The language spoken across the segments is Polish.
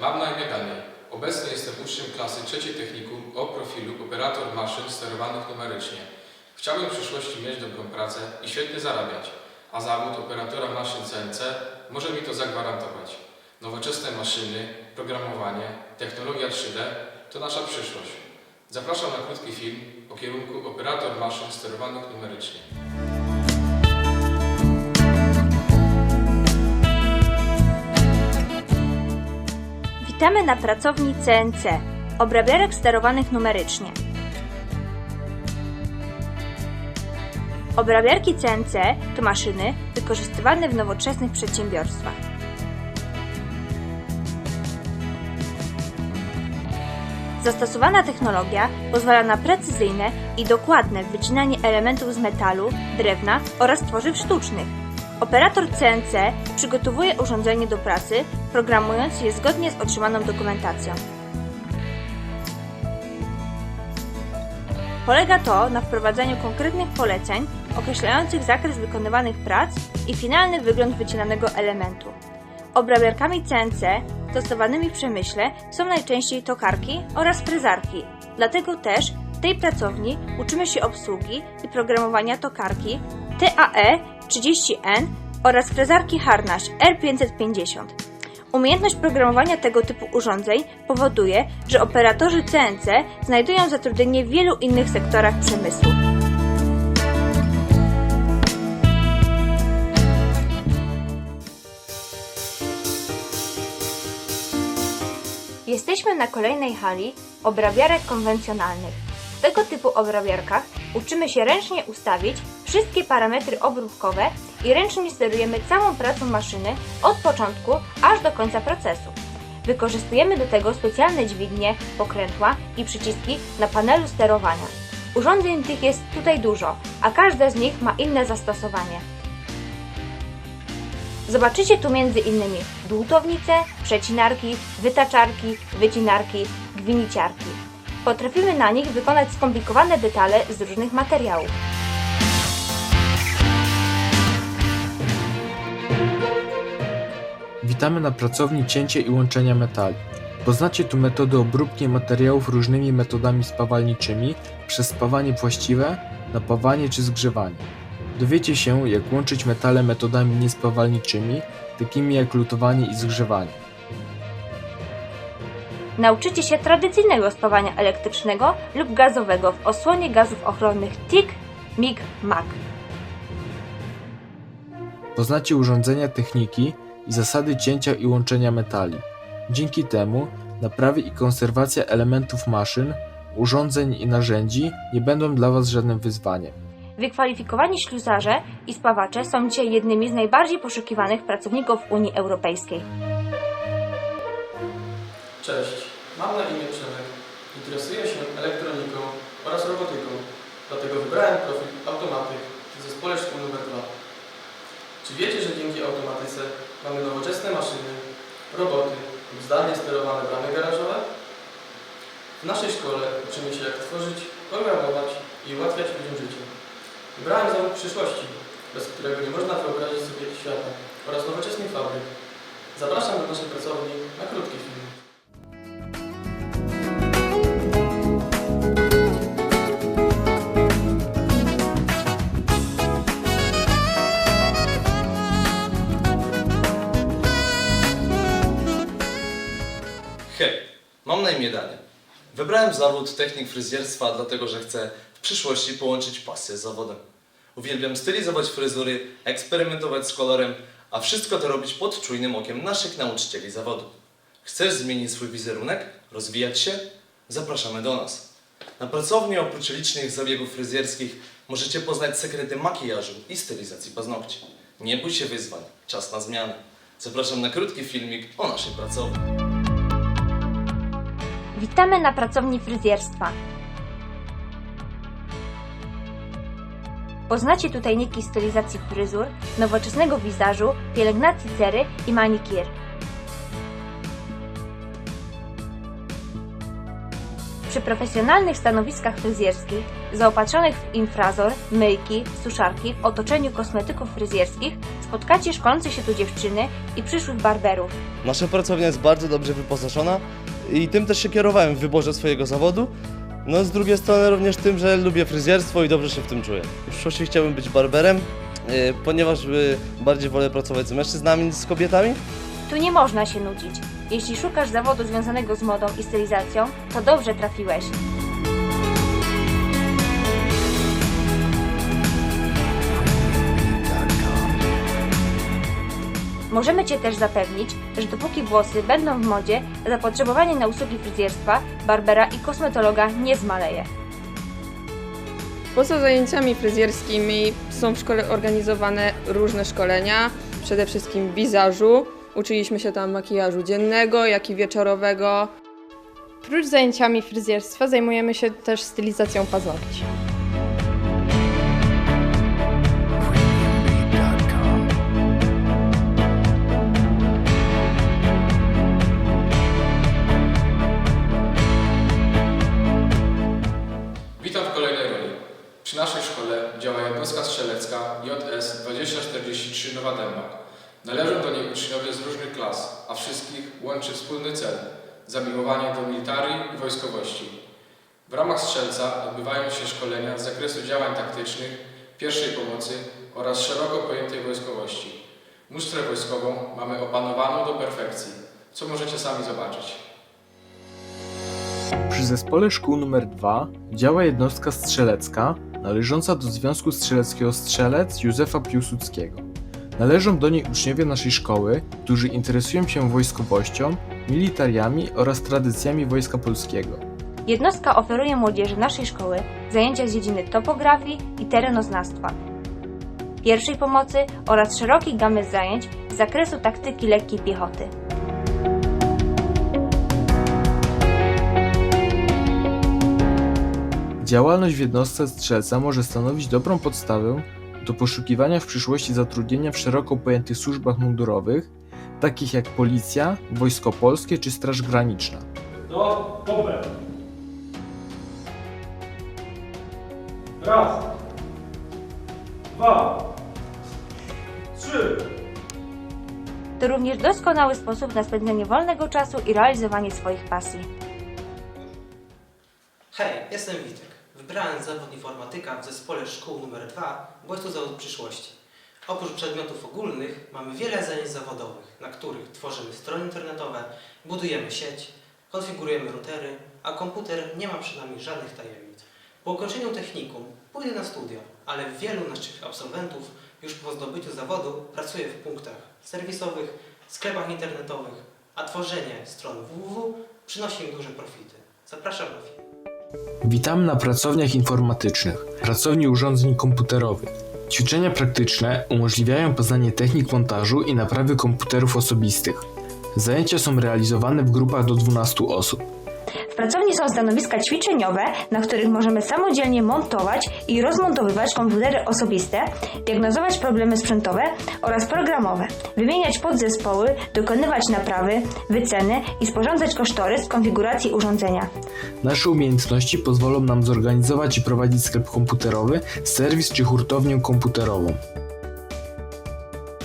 mam na imię Daniel. Obecnie jestem uczniem klasy trzeciej technikum o profilu operator maszyn sterowanych numerycznie. Chciałbym w przyszłości mieć dobrą pracę i świetnie zarabiać, a zawód operatora maszyn CNC może mi to zagwarantować. Nowoczesne maszyny, programowanie, technologia 3D to nasza przyszłość. Zapraszam na krótki film o kierunku operator maszyn sterowanych numerycznie. Witamy na pracowni CNC, obrabiarek sterowanych numerycznie. Obrabiarki CNC to maszyny wykorzystywane w nowoczesnych przedsiębiorstwach. Zastosowana technologia pozwala na precyzyjne i dokładne wycinanie elementów z metalu, drewna oraz tworzyw sztucznych. Operator CNC przygotowuje urządzenie do pracy, programując je zgodnie z otrzymaną dokumentacją. Polega to na wprowadzaniu konkretnych poleceń określających zakres wykonywanych prac i finalny wygląd wycinanego elementu. Obrabiarkami CNC stosowanymi w przemyśle są najczęściej tokarki oraz frezarki. Dlatego też w tej pracowni uczymy się obsługi i programowania tokarki TAE 30N oraz frezarki Harnaś R550. Umiejętność programowania tego typu urządzeń powoduje, że operatorzy CNC znajdują zatrudnienie w wielu innych sektorach przemysłu. Jesteśmy na kolejnej hali obrabiarek konwencjonalnych. W tego typu obrabiarkach uczymy się ręcznie ustawić wszystkie parametry obróbkowe i ręcznie sterujemy całą pracą maszyny od początku aż do końca procesu. Wykorzystujemy do tego specjalne dźwignie, pokrętła i przyciski na panelu sterowania. Urządzeń tych jest tutaj dużo, a każde z nich ma inne zastosowanie. Zobaczycie tu m.in. dłutownice, przecinarki, wytaczarki, wycinarki, gwiniciarki. Potrafimy na nich wykonać skomplikowane detale z różnych materiałów. Witamy na pracowni cięcia i łączenia metali. Poznacie tu metody obróbki materiałów różnymi metodami spawalniczymi przez spawanie właściwe, napawanie czy zgrzewanie. Dowiecie się, jak łączyć metale metodami niespawalniczymi, takimi jak lutowanie i zgrzewanie. Nauczycie się tradycyjnego spawania elektrycznego lub gazowego w osłonie gazów ochronnych TIG, MIG, MAG. Poznacie urządzenia techniki i zasady cięcia i łączenia metali. Dzięki temu naprawy i konserwacja elementów maszyn, urządzeń i narzędzi nie będą dla Was żadnym wyzwaniem. Wykwalifikowani ślusarze i spawacze są dzisiaj jednymi z najbardziej poszukiwanych pracowników Unii Europejskiej. Cześć, mam na imię Przemek. Interesuję się elektroniką oraz robotyką, dlatego wybrałem profil automatyk w zespole szkół nr 2. Czy wiecie, że dzięki automatyce mamy nowoczesne maszyny, roboty lub zdalnie sterowane bramy garażowe? W naszej szkole uczymy się jak tworzyć, programować i ułatwiać ludziom życie. Wybrałem zawód przyszłości, bez którego nie można wyobrazić sobie świata oraz nowoczesnych fabryk. Zapraszam do naszej pracowni na krótki film. Wybrałem zawód technik fryzjerstwa, dlatego że chcę w przyszłości połączyć pasję z zawodem. Uwielbiam stylizować fryzury, eksperymentować z kolorem, a wszystko to robić pod czujnym okiem naszych nauczycieli zawodu. Chcesz zmienić swój wizerunek? Rozwijać się? Zapraszamy do nas. Na pracowni oprócz licznych zabiegów fryzjerskich możecie poznać sekrety makijażu i stylizacji paznokci. Nie bój się wyzwań, czas na zmianę. Zapraszam na krótki filmik o naszej pracowni. Witamy na pracowni fryzjerstwa. Poznacie tu tajniki stylizacji fryzur, nowoczesnego wizażu, pielęgnacji cery i manikir. Przy profesjonalnych stanowiskach fryzjerskich, zaopatrzonych w infrazor, myjki, suszarki, w otoczeniu kosmetyków fryzjerskich, spotkacie szkolące się tu dziewczyny i przyszłych barberów. Nasza pracownia jest bardzo dobrze wyposażona i tym też się kierowałem w wyborze swojego zawodu. No z drugiej strony również tym, że lubię fryzjerstwo i dobrze się w tym czuję. W przyszłości chciałbym być barberem, yy, ponieważ yy, bardziej wolę pracować z mężczyznami niż z kobietami. Tu nie można się nudzić. Jeśli szukasz zawodu związanego z modą i stylizacją, to dobrze trafiłeś. Możemy Cię też zapewnić, że dopóki włosy będą w modzie, zapotrzebowanie na usługi fryzjerstwa, barbera i kosmetologa nie zmaleje. Poza zajęciami fryzjerskimi są w szkole organizowane różne szkolenia, przede wszystkim wizażu. Uczyliśmy się tam makijażu dziennego, jak i wieczorowego. Prócz zajęciami fryzjerstwa zajmujemy się też stylizacją paznokci. 2043 Nowa Dęba. Należą do niej uczniowie z różnych klas, a wszystkich łączy wspólny cel – zamiłowanie do militarii i wojskowości. W ramach strzelca odbywają się szkolenia z zakresu działań taktycznych, pierwszej pomocy oraz szeroko pojętej wojskowości. Musztrę wojskową mamy opanowaną do perfekcji, co możecie sami zobaczyć. Przy zespole szkół nr 2 działa jednostka strzelecka należąca do Związku Strzeleckiego Strzelec Józefa Piłsudskiego. Należą do niej uczniowie naszej szkoły, którzy interesują się wojskowością, militariami oraz tradycjami Wojska Polskiego. Jednostka oferuje młodzieży naszej szkoły zajęcia z dziedziny topografii i terenoznawstwa, pierwszej pomocy oraz szerokiej gamy zajęć z zakresu taktyki lekkiej piechoty. Działalność w jednostce strzelca może stanowić dobrą podstawę do poszukiwania w przyszłości zatrudnienia w szeroko pojętych służbach mundurowych, takich jak Policja, Wojsko Polskie czy Straż Graniczna. Do bombę. Raz. Dwa. Trzy. To również doskonały sposób na spędzenie wolnego czasu i realizowanie swoich pasji. Hej, jestem Witek. Wybrałem zawód informatyka w zespole szkół nr 2, bo jest to zawód przyszłości. Oprócz przedmiotów ogólnych mamy wiele zajęć zawodowych, na których tworzymy strony internetowe, budujemy sieć, konfigurujemy routery, a komputer nie ma przed nami żadnych tajemnic. Po ukończeniu technikum pójdę na studia, ale wielu naszych absolwentów już po zdobyciu zawodu pracuje w punktach serwisowych, sklepach internetowych, a tworzenie stron www przynosi im duże profity. Zapraszam na film. Witamy na pracowniach informatycznych, pracowni urządzeń komputerowych. Ćwiczenia praktyczne umożliwiają poznanie technik montażu i naprawy komputerów osobistych. Zajęcia są realizowane w grupach do 12 osób. Pracowni są stanowiska ćwiczeniowe, na których możemy samodzielnie montować i rozmontowywać komputery osobiste, diagnozować problemy sprzętowe oraz programowe, wymieniać podzespoły, dokonywać naprawy, wyceny i sporządzać kosztorys konfiguracji urządzenia. Nasze umiejętności pozwolą nam zorganizować i prowadzić sklep komputerowy, serwis czy hurtownię komputerową.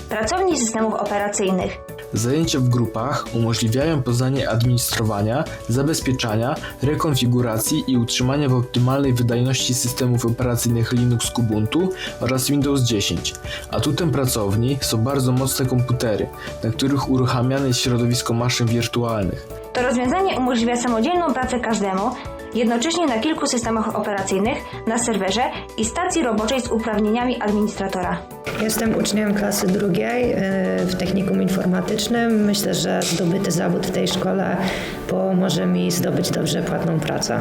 Pracowni systemów operacyjnych. Zajęcia w grupach umożliwiają poznanie administrowania, zabezpieczania, rekonfiguracji i utrzymania w optymalnej wydajności systemów operacyjnych Linux Kubuntu oraz Windows 10. Atutem pracowni są bardzo mocne komputery, na których uruchamiane jest środowisko maszyn wirtualnych. To rozwiązanie umożliwia samodzielną pracę każdemu, jednocześnie na kilku systemach operacyjnych, na serwerze i stacji roboczej z uprawnieniami administratora. Jestem uczniem klasy drugiej y, w technikum informatycznym. Myślę, że zdobyty zawód w tej szkole pomoże mi zdobyć dobrze płatną pracę.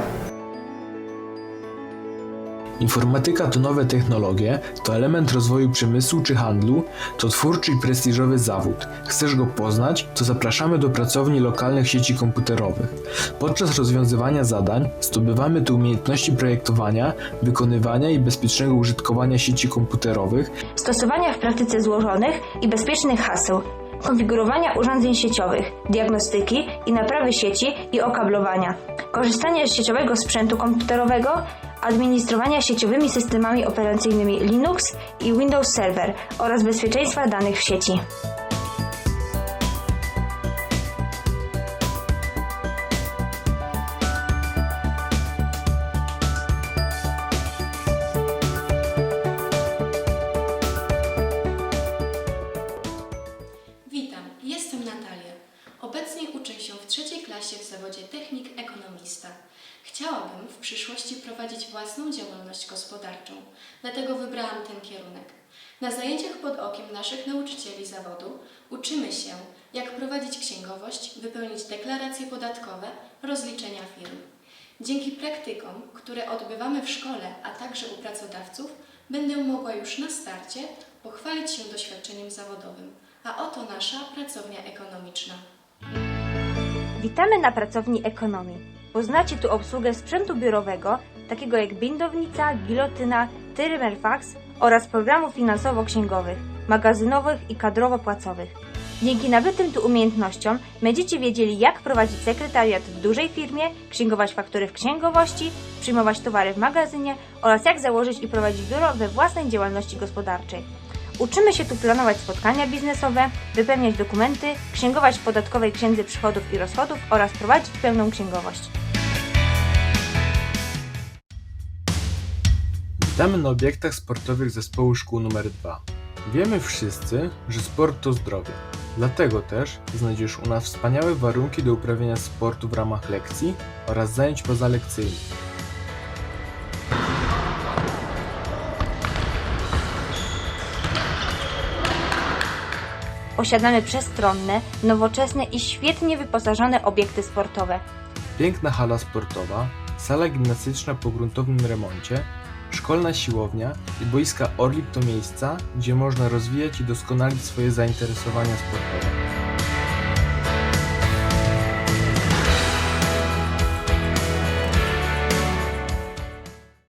Informatyka to nowe technologie, to element rozwoju przemysłu czy handlu, to twórczy i prestiżowy zawód. Chcesz go poznać? To zapraszamy do pracowni lokalnych sieci komputerowych. Podczas rozwiązywania zadań zdobywamy tu umiejętności projektowania, wykonywania i bezpiecznego użytkowania sieci komputerowych, Stosowania w praktyce złożonych i bezpiecznych haseł. konfigurowania urządzeń sieciowych, diagnostyki i naprawy sieci i okablowania, korzystania z sieciowego sprzętu komputerowego, administrowania sieciowymi systemami operacyjnymi Linux i Windows Server oraz bezpieczeństwa danych w sieci. Chciałabym w przyszłości prowadzić własną działalność gospodarczą, dlatego wybrałam ten kierunek. Na zajęciach pod okiem naszych nauczycieli zawodu uczymy się, jak prowadzić księgowość, wypełnić deklaracje podatkowe, rozliczenia firm. Dzięki praktykom, które odbywamy w szkole, a także u pracodawców, będę mogła już na starcie pochwalić się doświadczeniem zawodowym. A oto nasza pracownia ekonomiczna. Witamy na pracowni ekonomii. Poznacie tu obsługę sprzętu biurowego, takiego jak bindownica, gilotyna, Thermerfax oraz programów finansowo-księgowych, magazynowych i kadrowo-płacowych. Dzięki nabytym tu umiejętnościom będziecie wiedzieli, jak prowadzić sekretariat w dużej firmie, księgować faktury w księgowości, przyjmować towary w magazynie oraz jak założyć i prowadzić biuro we własnej działalności gospodarczej. Uczymy się tu planować spotkania biznesowe, wypełniać dokumenty, księgować w podatkowej księdze przychodów i rozchodów oraz prowadzić pełną księgowość. Witamy na obiektach sportowych zespołu szkół nr 2. Wiemy wszyscy, że sport to zdrowie. Dlatego też znajdziesz u nas wspaniałe warunki do uprawiania sportu w ramach lekcji oraz zajęć pozalekcyjnych. Posiadamy przestronne, nowoczesne i świetnie wyposażone obiekty sportowe. Piękna hala sportowa, sala gimnastyczna po gruntownym remoncie, szkolna siłownia i boiska Orlik to miejsca, gdzie można rozwijać i doskonalić swoje zainteresowania sportowe.